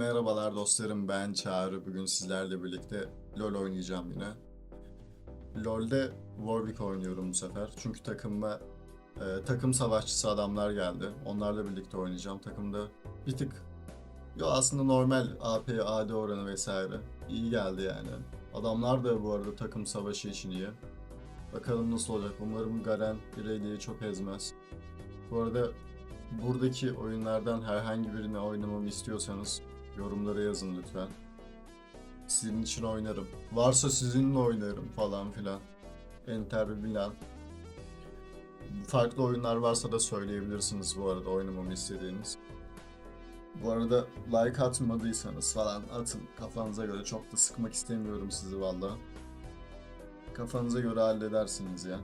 Merhabalar dostlarım ben Çağrı. Bugün sizlerle birlikte LoL oynayacağım yine. LoL'de Warwick oynuyorum bu sefer. Çünkü takımıma e, takım savaşçısı adamlar geldi. Onlarla birlikte oynayacağım. Takımda bir tık yo aslında normal AP, AD oranı vesaire iyi geldi yani. Adamlar da bu arada takım savaşı için iyi. Bakalım nasıl olacak. Umarım Garen Ireide'yi çok ezmez. Bu arada buradaki oyunlardan herhangi birini oynamamı istiyorsanız yorumlara yazın lütfen. Sizin için oynarım. Varsa sizinle oynarım falan filan. Enter Milan. Farklı oyunlar varsa da söyleyebilirsiniz bu arada oynamamı istediğiniz. Bu arada like atmadıysanız falan atın kafanıza göre çok da sıkmak istemiyorum sizi valla. Kafanıza göre halledersiniz ya.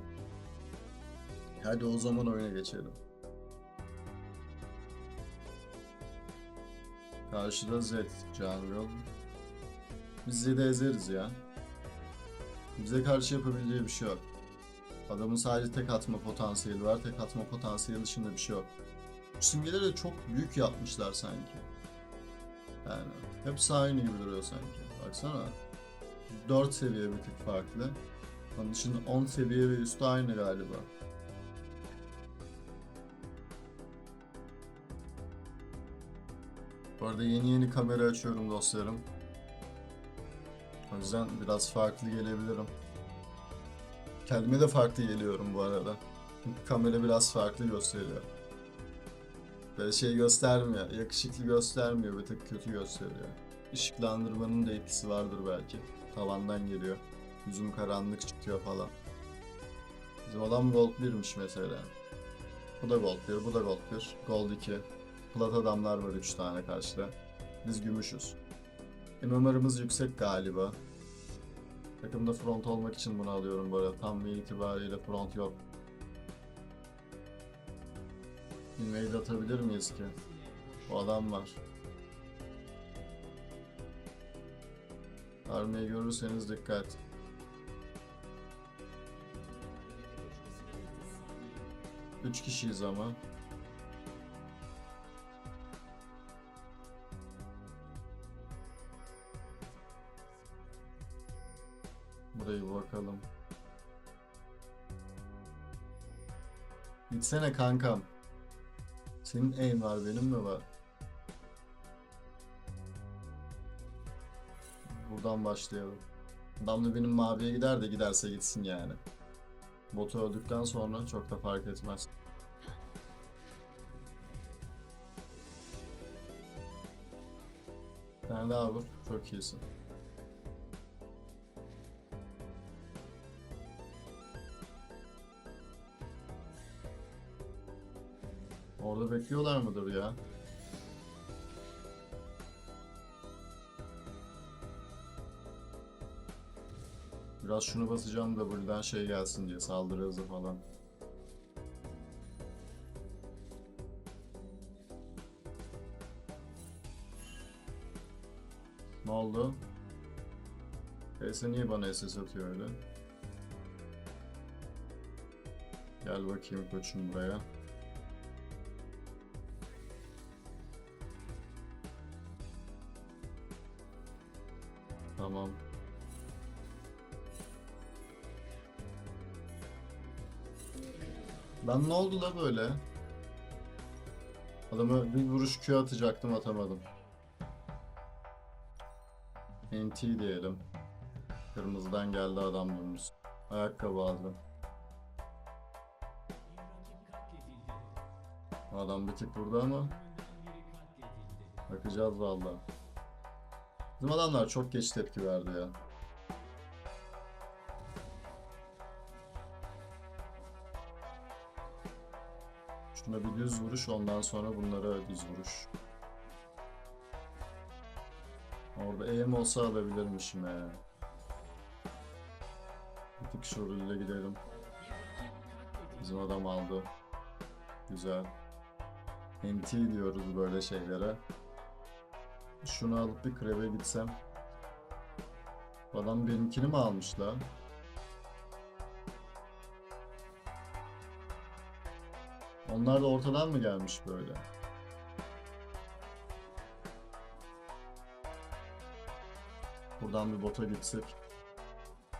Hadi o zaman oyuna geçelim. Karşıda Z Jungle. Biz Zed'i ezeriz ya. Bize karşı yapabileceği bir şey yok. Adamın sadece tek atma potansiyeli var. Tek atma potansiyeli dışında bir şey yok. Simgeleri de çok büyük yapmışlar sanki. Yani hepsi aynı gibi duruyor sanki. Baksana. 4 seviye bir tık farklı. Onun dışında 10 seviye ve üstü aynı galiba. Arada yeni yeni kamera açıyorum dostlarım. O yüzden biraz farklı gelebilirim. Kendime de farklı geliyorum bu arada. Çünkü kamera biraz farklı gösteriyor. Böyle şey göstermiyor, yakışıklı göstermiyor, bir tık kötü gösteriyor. Işıklandırmanın da etkisi vardır belki. Tavandan geliyor. Yüzüm karanlık çıkıyor falan. Bizim adam Gold 1'miş mesela. Bu da Gold 1, bu da Gold 1, Gold 2. Plat adamlar var 3 tane karşıda. Biz gümüşüz. MMR'ımız yüksek galiba. Takımda front olmak için bunu alıyorum bu arada. Tam bir itibariyle front yok. Invade atabilir miyiz ki? O adam var. Armayı görürseniz dikkat. Üç kişiyiz ama. Bakalım. Gitsene kankam. Senin aim var benim mi var? Buradan başlayalım. Adam da benim maviye gider de giderse gitsin yani. Botu öldükten sonra çok da fark etmez. Tane daha vur. Çok iyisin. Orada bekliyorlar mıdır ya? Biraz şunu basacağım da buradan şey gelsin diye saldırı hızı falan. Ne oldu? Kaysa niye bana SS atıyor öyle? Gel bakayım koçum buraya. Lan ne oldu da böyle? Adamı bir vuruş Q atacaktım atamadım. NT diyelim. Kırmızıdan geldi adam dönmüş. Ayakkabı aldı. Adam bir tık vurdu ama bakacağız vallahi. Bizim adamlar çok geç tepki verdi ya. Şuna bir düz vuruş ondan sonra bunlara düz vuruş. Orada aim olsa alabilirmişim ya. Bir tık şurayla gidelim. Bizim adam aldı. Güzel. NT diyoruz böyle şeylere. Şunu alıp bir kreve gitsem. Adam benimkini mi almış la? Onlar da ortadan mı gelmiş böyle? Buradan bir bota gitsek.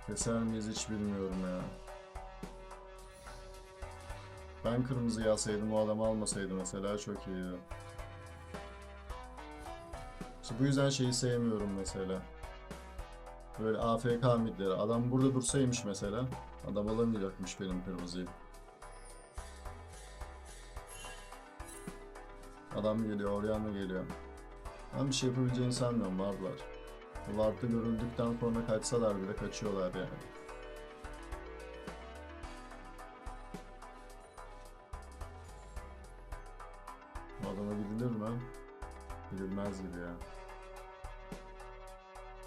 Keser miyiz hiç bilmiyorum ya. Ben kırmızı yazsaydım o adamı almasaydı mesela çok iyiydi. İşte bu yüzden şeyi sevmiyorum mesela. Böyle AFK midleri. Adam burada dursaymış mesela. Adam alamayacakmış benim kırmızıyı. Adam geliyor, mı geliyor? Ben bir şey yapabileceğini sanmıyorum varlar. Ward'da görüldükten sonra kaçsalar bile kaçıyorlar yani. Bu adama gidilir mi? Gidilmez gibi ya.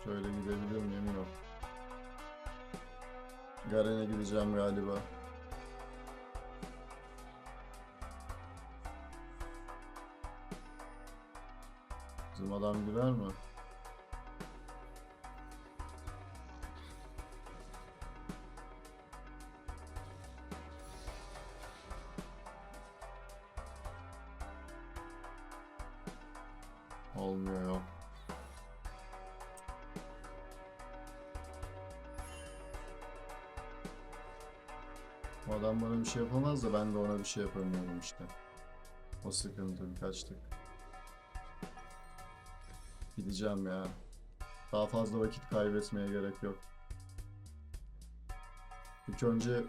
Şöyle gidebilir miyim? Yok. Garen'e gideceğim galiba. Bizim adam gider mi? Olmuyor adam bana bir şey yapamaz da ben de ona bir şey yapamıyorum işte. O sıkıntı birkaç tık. Gideceğim ya. Daha fazla vakit kaybetmeye gerek yok. İlk önce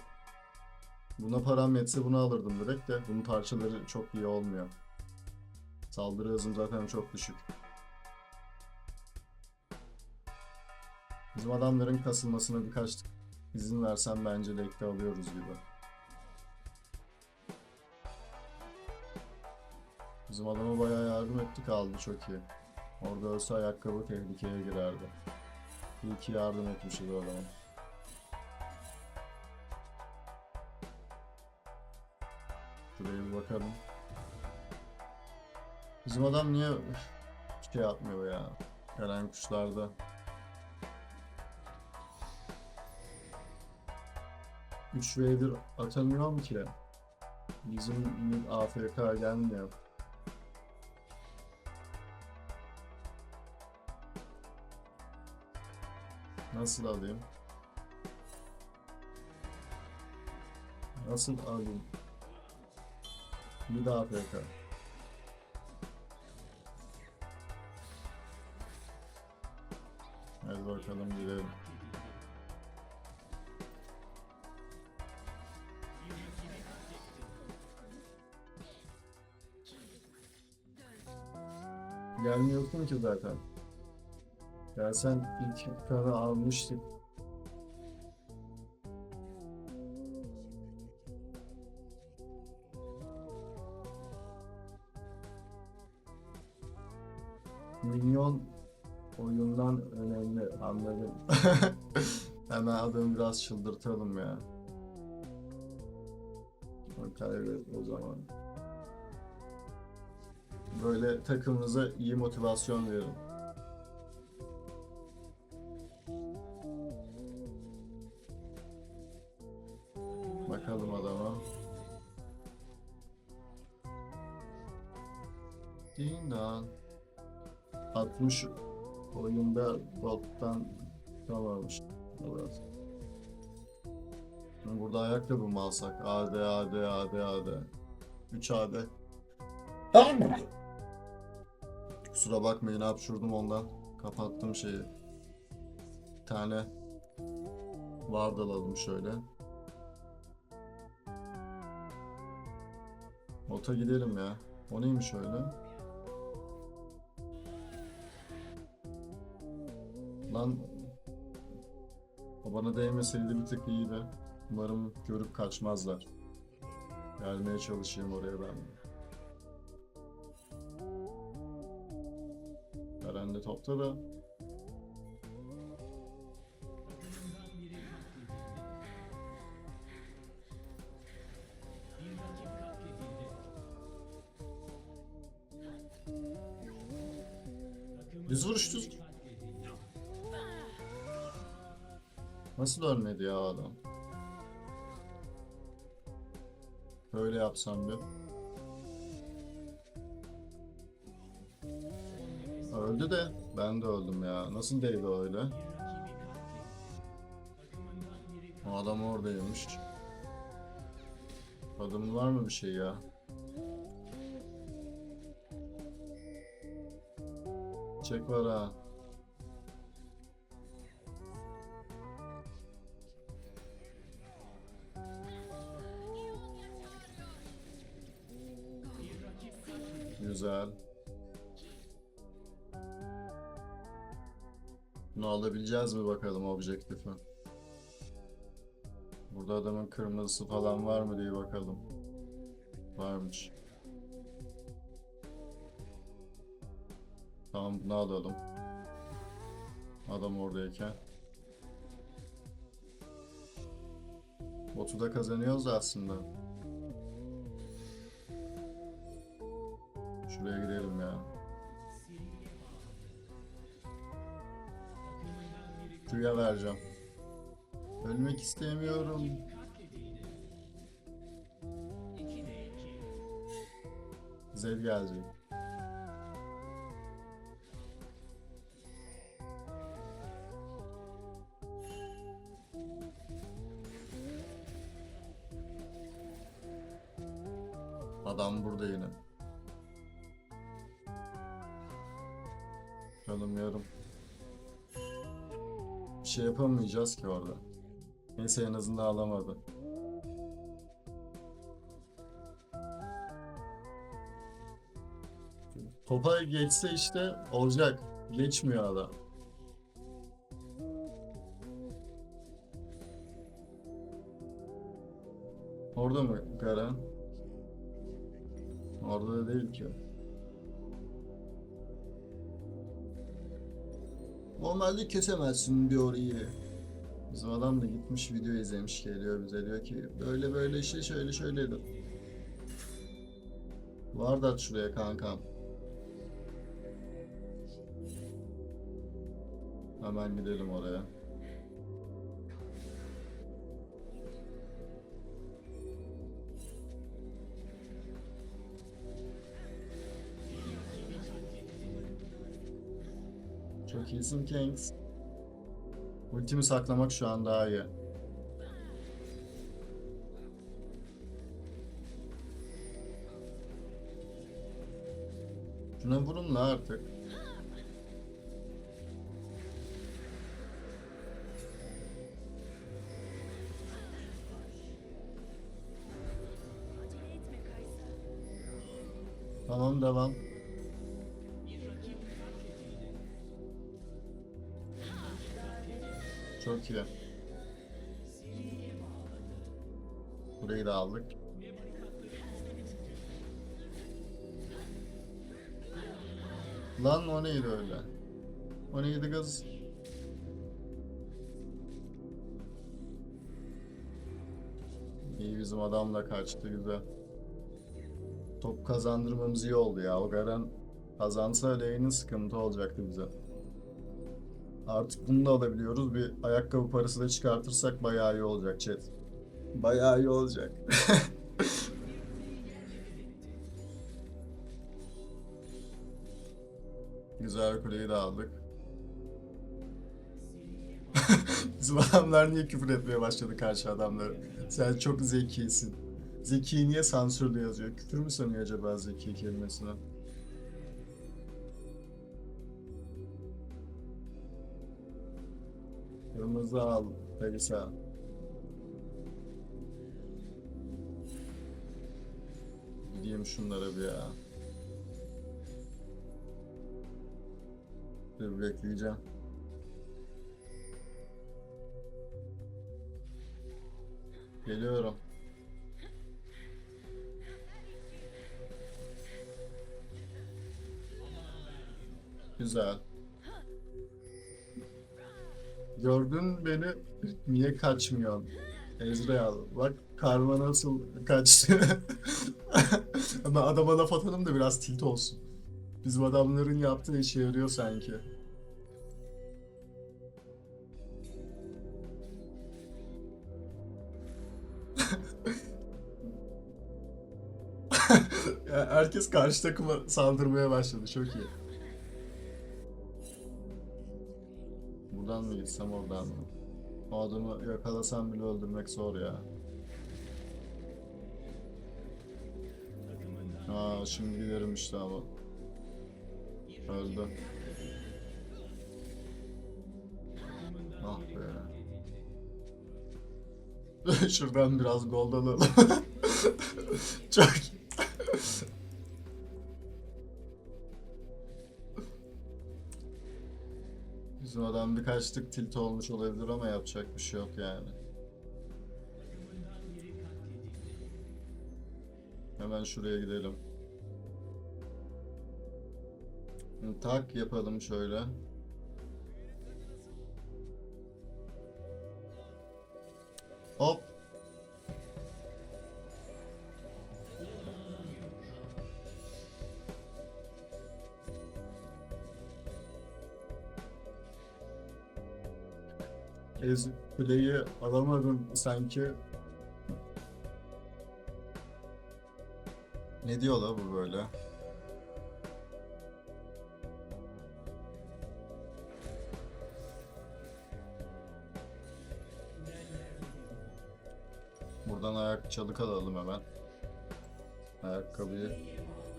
buna param yetse bunu alırdım direkt de bunun parçaları çok iyi olmuyor. Saldırı hızım zaten çok düşük. Bizim adamların kasılmasına birkaç izin versem bence lekte alıyoruz gibi. Bizim adama bayağı yardım ettik aldı çok iyi. Orada ölse ayakkabı tehlikeye girerdi. İyi ki yardım etmişiz o adama. Şuraya bir bakalım. Bizim adam niye şey atmıyor ya? Gelen kuşlarda. Üç v atamıyorum ki. Bizim AFK gelmiyor. Nasıl alayım? Nasıl alayım? Bir daha AFK. Hadi bakalım gidelim. Gelmiyorsun ki zaten. Gelsen ilk kanı almıştık. Milyon oyundan önemli anladım. Hemen adamı biraz çıldırtalım ya. Kaybet o zaman. Böyle takımımıza iyi motivasyon verin. Burada ayakkabı mı alsak? AD, AD, AD, AD. 3 AD. Kusura bakmayın hapşurdum ondan. Kapattım şeyi. Bir tane Ward alalım şöyle. Ota gidelim ya. O neymiş öyle? Lan o bana değmeseydi bir tık iyiydi. Umarım görüp kaçmazlar. Gelmeye çalışayım oraya ben de. Eren de topta da. Düz vuruş düz. Nasıl ölmedi ya adam? Böyle yapsam bir. Öldü de ben de öldüm ya. Nasıl değdi öyle? O adam oradaymış. Adamın var mı bir şey ya? Çek var ha. Güzel. Bunu alabileceğiz mi bakalım objektifi? Burada adamın kırmızısı falan var mı diye bakalım. Varmış. Tamam bunu alalım. Adam oradayken. Botu da kazanıyoruz aslında. Q'ya vereceğim. Ölmek istemiyorum. Zed gelecek. Adam burada yine. Tanımıyorum. Şey yapamayacağız ki orada. Neyse en azından alamadı. Topa geçse işte olacak. Geçmiyor adam. Orada mı Garen? Orada da değil ki. Normalde kesemezsin bir orayı. Bizim adam da gitmiş video izlemiş geliyor bize diyor ki böyle böyle işte şöyle şöyleydi. Var da şuraya kankam. Hemen gidelim oraya. Çok iyisin Kings. Ultimi saklamak şu an daha iyi. Şuna vurun la artık. Tamam devam. Çok. Burayı da aldık. Lan o neydi öyle? O neydi kız? İyi bizim adam da kaçtı güzel. Top kazandırmamız iyi oldu ya. O Garen kazansa lane'in sıkıntı olacaktı bize. Artık bunu da alabiliyoruz. Bir ayakkabı parası da çıkartırsak bayağı iyi olacak chat. Bayağı iyi olacak. Güzel kuleyi de aldık. Bizim adamlar niye küfür etmeye başladı karşı adamlar? Sen çok zekisin. Zeki niye sansürlü yazıyor? Küfür mü sanıyor acaba zeki kelimesine? Kırmızı al, Felisa. Gideyim şunlara bir ya. Dur bekleyeceğim. Geliyorum. Güzel. Gördün beni niye kaçmıyorsun? Ezreal bak karma nasıl kaçtı. Ama adama laf atalım da biraz tilt olsun. Bizim adamların yaptığı işe yarıyor sanki. Herkes karşı takıma saldırmaya başladı. Çok iyi. Mı gitsem oradan mı? O adamı yakalasam bile öldürmek zor ya. Aa şimdi giderim işte ama. Öldü. Ah be. Şuradan biraz gold alalım. Çok Bizim adam birkaç tık tilt olmuş olabilir ama yapacak bir şey yok yani. Hemen şuraya gidelim. Tak yapalım şöyle. Play'i alamadım sanki. Ne diyor la bu böyle? Buradan ayak alalım hemen. Ayakkabıyı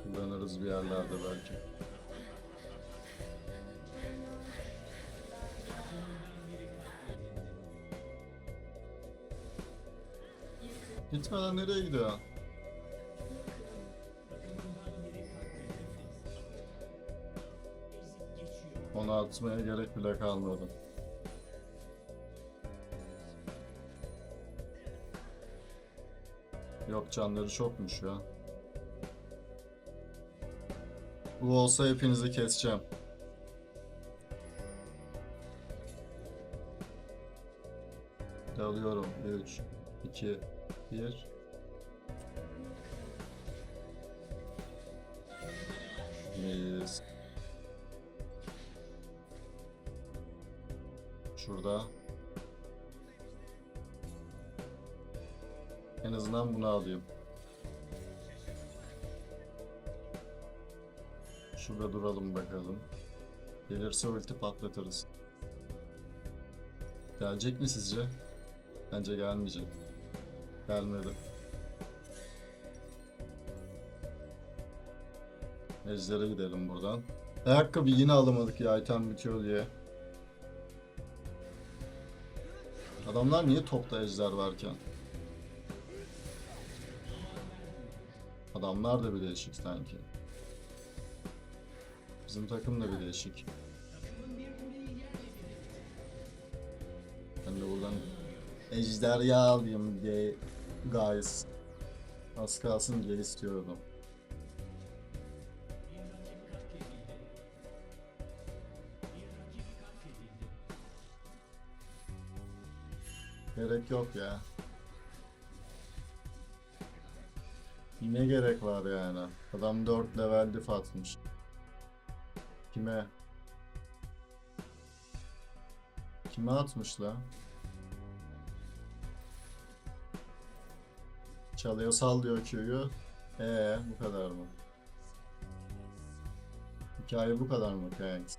kullanırız bir yerlerde belki. Gitmeden nereye gidiyor? Onu atmaya gerek bile kalmadı. Yok canları çokmuş ya. Bu olsa hepinizi keseceğim. Dalıyorum. 3, 2, 1. Biz. Şurada. En azından bunu alayım. Şurada duralım bakalım. Gelirse ulti patlatırız. Gelecek mi sizce? Bence gelmeyecek. Gelmedi. Ejder'e gidelim buradan. Ayakkabı yine alamadık ya item bitiyor diye. Adamlar niye topta ejder varken? Adamlar da bir değişik sanki. Bizim takım da bir değişik. Ben de buradan ejderha alayım diye guys. Az kalsın diye istiyordum. Gerek yok ya. Ne gerek var yani? Adam 4 level diff atmış. Kime? Kime atmış la? Çalıyor sallıyor Q'yu. Ee bu kadar mı? Hikaye bu kadar mı kanks?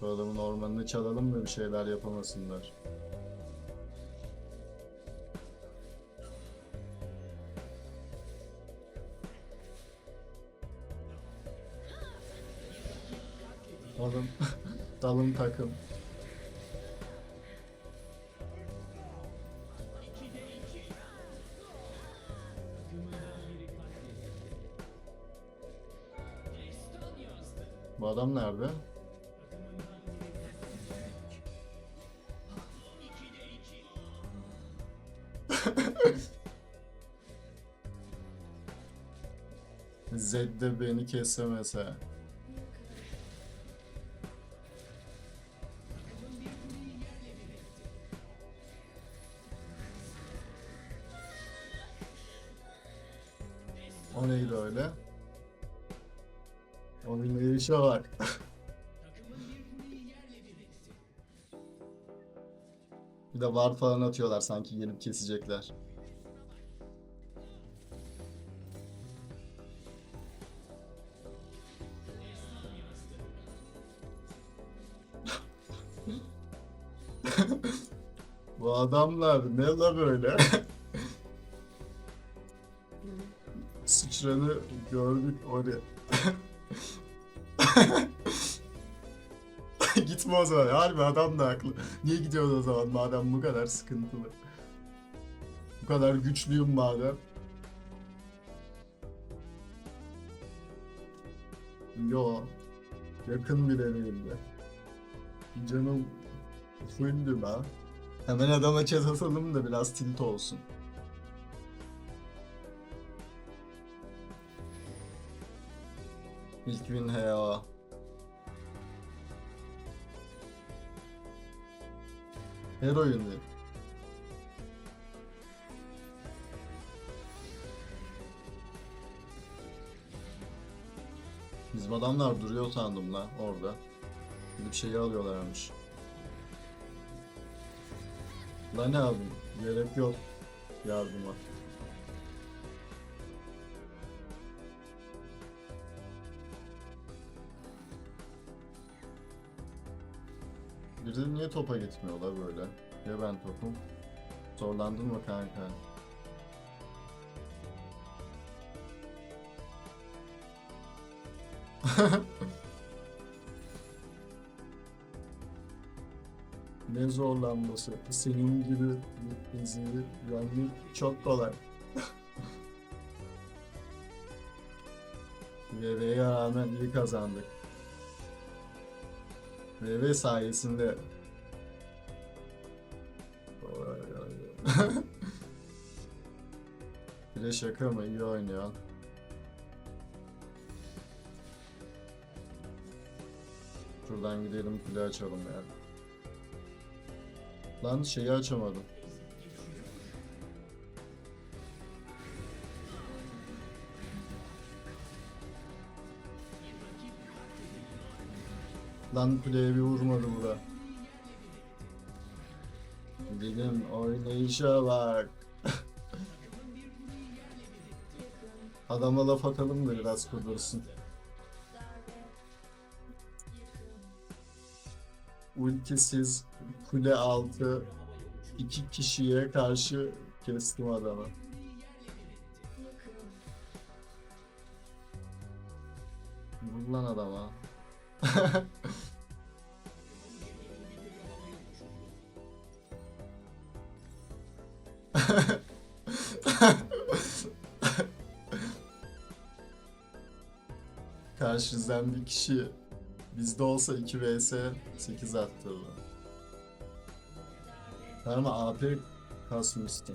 Bu adamın ormanını çalalım da bir şeyler yapamasınlar. Dalım takım. Bu adam nerede? Zed'de beni kesemese. İşe bak. Bir de var falan atıyorlar sanki gelip kesecekler. Bu adamlar ne la böyle? Sıçranı gördük oraya. Gitme o zaman. Harbi adam da haklı. Niye gidiyorsun o zaman madem bu kadar sıkıntılı? Bu kadar güçlüyüm madem. Yo. Yakın bile değildi. Canım fulldü la. Hemen adama chat atalım da biraz tilt olsun. İlk win HA. Her oyunu. Bizim adamlar duruyor sandım la orada. Gidip şeyi alıyorlarmış. La ne abi? Gerek yok yardıma. Biri niye topa gitmiyorlar böyle? Ya ben topum? Zorlandın mı kanka? ne zorlanması? Senin gibi bir diziyi yani çok kolay. VV'ye rağmen iyi kazandık. Sayesinde. Vay vay vay. Bir de şaka mı? İyi oynuyor. Şuradan gidelim kule açalım ya. Lan şeyi açamadım. Lan kuleye bir vurmadı bura. Dedim oynayışa bak. Adama laf atalım da biraz kudursun. Ultisiz kule altı iki kişiye karşı kestim adamı. Vur lan adama. Karşınızdan bir kişi bizde olsa 2 vs 8 attırdı. Ama AP kasmıştı.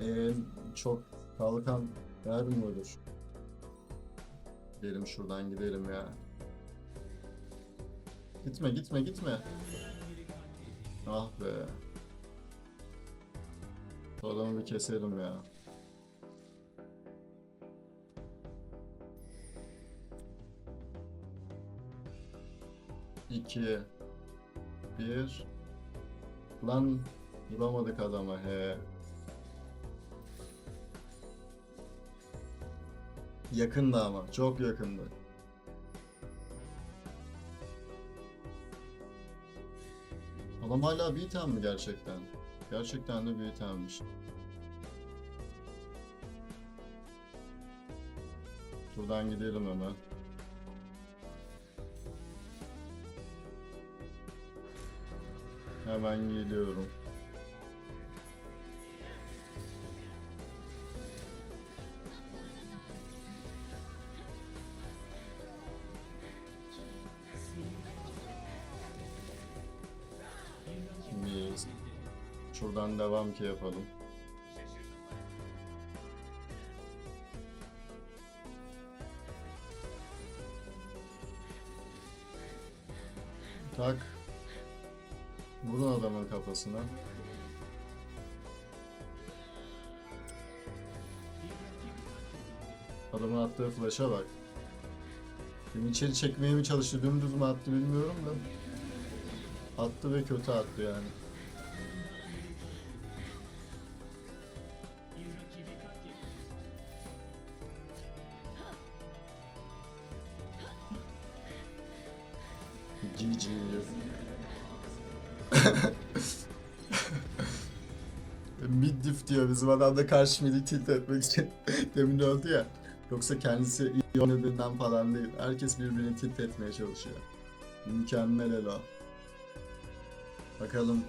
En çok kalkan vermiyordur. Gidelim şuradan gidelim ya. Gitme gitme gitme. Ah be. Adamı bir keselim ya. İki. Bir. Lan vuramadık adama he. Yakındı ama çok yakındı. Adam hala bir item mi gerçekten? Gerçekten de bir itemmiş. Şuradan gidelim hemen. Hemen geliyorum. Şimdi şuradan devam ki yapalım. Tak. Kafasına. Adamın attığı flash'a bak. Beni içeri çekmeye mi çalıştı, dümdüz mü attı bilmiyorum da. Attı ve kötü attı yani. Mid diff diyor bizim adam da karşı midi tilt etmek için demin öldü ya. Yoksa kendisi iyi oynadığından falan değil. Herkes birbirini tilt etmeye çalışıyor. Mükemmel elo. Bakalım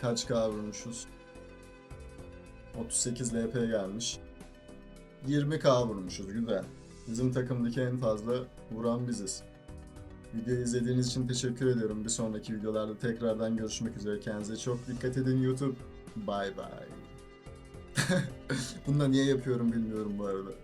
kaç K vurmuşuz. 38 LP gelmiş. 20k vurmuşuz güzel. Bizim takımdaki en fazla vuran biziz. Videoyu izlediğiniz için teşekkür ediyorum. Bir sonraki videolarda tekrardan görüşmek üzere. Kendinize çok dikkat edin YouTube. Bye bye. Bunu da niye yapıyorum bilmiyorum bu arada.